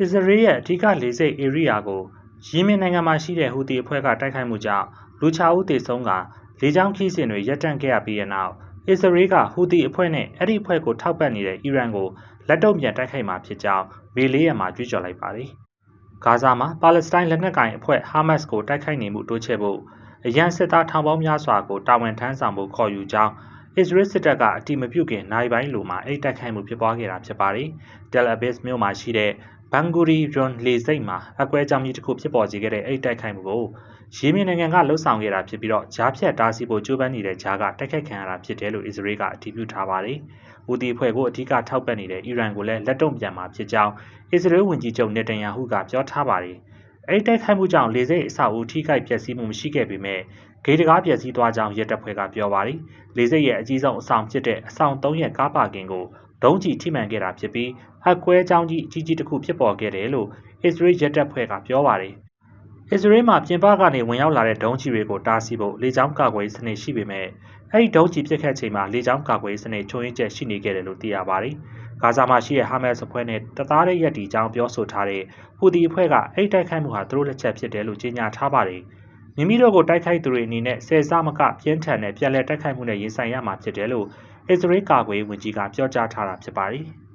အစ္စရေးရဲ့အဓိကလေဆိပ်ဧရိယာကိုယီမင်နိုင်ငံမှာရှိတဲ့ဟူသီအဖွဲ့ကတိုက်ခိုက်မှုကြောင့်လူ6ဦးသေဆုံးကလေကြောင်းခီးစဉ်တွေရပ်တန့်ခဲ့ရပြီးတဲ့နောက်အစ္စရေးကဟူသီအဖွဲ့နဲ့အဲ့ဒီအဖွဲ့ကိုထောက်ပံ့နေတဲ့အီရန်ကိုလက်တုံ့ပြန်တိုက်ခိုက်မှာဖြစ်ကြောင်းမေလေးရက်မှာကြွေးကြော်လိုက်ပါတယ်။ဂါဇာမှာပါလက်စတိုင်းလက်နက်ကိုင်အဖွဲ့ဟာမတ်စ်ကိုတိုက်ခိုက်နေမှုတိုးချဲ့ဖို့အရန်စစ်သားထောင်ပေါင်းများစွာကိုတာဝန်ထမ်းဆောင်ဖို့ခေါ်ယူကြောင်း အစ္စရေးစစ်တပ်ကအတိမပြုခင်နိုင်ပိုင်းလိုမှာအဲ့တိုက်ခိုက်မှုဖြစ်ပွားခဲ့တာဖြစ်ပါတယ်။ Tel Aviv မြို့မှာရှိတဲ့ဘန်ဂူရီရွန်လေစိတ်မှာအကွဲကြောင်ကြီးတစ်ခုဖြစ်ပေါ်စေခဲ့တဲ့အဲ့တိုက်ခိုက်မှုကိုရေမင်းနိုင်ငံကလှုပ်ဆောင်ခဲ့တာဖြစ်ပြီးတော့ဂျားဖြတ်တားဆီးဖို့ကြိုးပမ်းနေတဲ့ဂျားကတိုက်ခိုက်ခံရတာဖြစ်တယ်လို့အစ္စရေးကအတည်ပြုထားပါတယ်။ဦးတီဖွဲ့ကိုအဓိကထောက်ပံ့နေတဲ့အီရန်ကိုလည်းလက်တုံ့ပြန်မှာဖြစ်ကြောင်းအစ္စရေးဝန်ကြီးချုပ်နေတန်ယာဟုကပြောထားပါတယ်။ အဲ့တိုက်ခိုက်မှုကြောင့်လေဆိပ်အဆောက်အဦထိခိုက်ပျက်စီးမှုမရှိခဲ့ပေမဲ့ဂေတကားပျက်စီးသွားကြောင်းရဲတပ်ဖွဲ့ကပြောပါတယ်။လေဆိပ်ရဲ့အကြီးဆုံးအဆောင်ဖြစ်တဲ့အဆောင်3ရက်ကားပါကင်ကိုဒုံးကျည်ထိမှန်ခဲ့တာဖြစ်ပြီးအကွဲကြောင်းကြီးအကြီးကြီးတစ်ခုဖြစ်ပေါ်ခဲ့တယ်လို့အစ္စရေးရဲတပ်ဖွဲ့ကပြောပါတယ်။ အစ္စရေးမှာပြင်ပကနေဝင်ရောက်လာတဲ့ဒုံးကျည်တွေကိုတားဆီးဖို့လေကြောင်းကာကွယ်ရေးစနစ်ရှိပေမဲ့အဲဒီဒုံးကျည်ပစ်ခတ်ချိန်မှာလေကြောင်းကာကွယ်ရေးစနစ်ချုံရင်ကျက်ရှိနေခဲ့တယ်လို့သိရပါတယ်။ဂါဇာမှာရှိတဲ့ဟာမတ်စ်အဖွဲ့နဲ့တသားတဲ့ရက်တီကြောင်းပြောဆိုထားတဲ့ဟူဒီအဖွဲ့ကအဲ့တိုက်ခိုက်မှုဟာသူတို့လက်ချက်ဖြစ်တယ်လို့ကြေညာထားပါတယ်။မိမိတို့ကိုတိုက်ခိုက်သူတွေအနေနဲ့ဆယ်စားမကပြင်းထန်တဲ့ပြည်လဲတိုက်ခိုက်မှုနဲ့ရင်ဆိုင်ရမှာဖြစ်တယ်လို့အစ္စရေးကာကွယ်ရေးဝန်ကြီးကပြောကြားထားတာဖြစ်ပါတယ်။